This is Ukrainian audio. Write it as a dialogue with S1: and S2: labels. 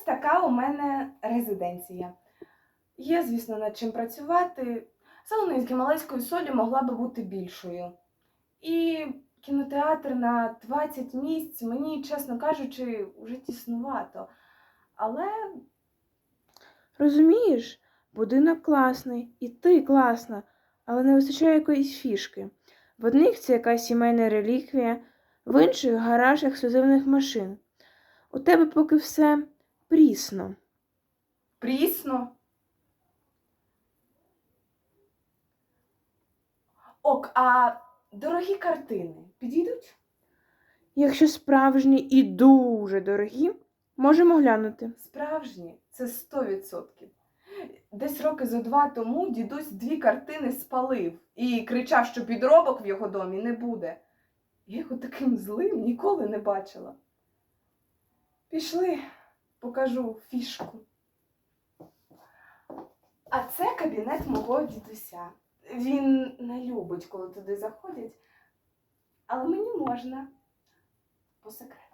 S1: ось така у мене резиденція. Є, звісно, над чим працювати. Солонинська малецької солі могла би бути більшою. І кінотеатр на 20 місць мені, чесно кажучи, вже тіснувато. Але
S2: Розумієш, будинок класний, і ти класна, але не вистачає якоїсь фішки. В одних це якась сімейна реліквія, в інших гараж ексклюзивних машин. У тебе поки все прісно.
S1: прісно. Ок, а дорогі картини підійдуть?
S2: Якщо справжні і дуже дорогі, можемо глянути.
S1: Справжні, це 100%. Десь роки зо два тому дідусь дві картини спалив і кричав, що підробок в його домі не буде. Я його таким злим ніколи не бачила. Пішли, покажу фішку. А це кабінет мого дідуся. Він не любить, коли туди заходять, але мені можна по секрету.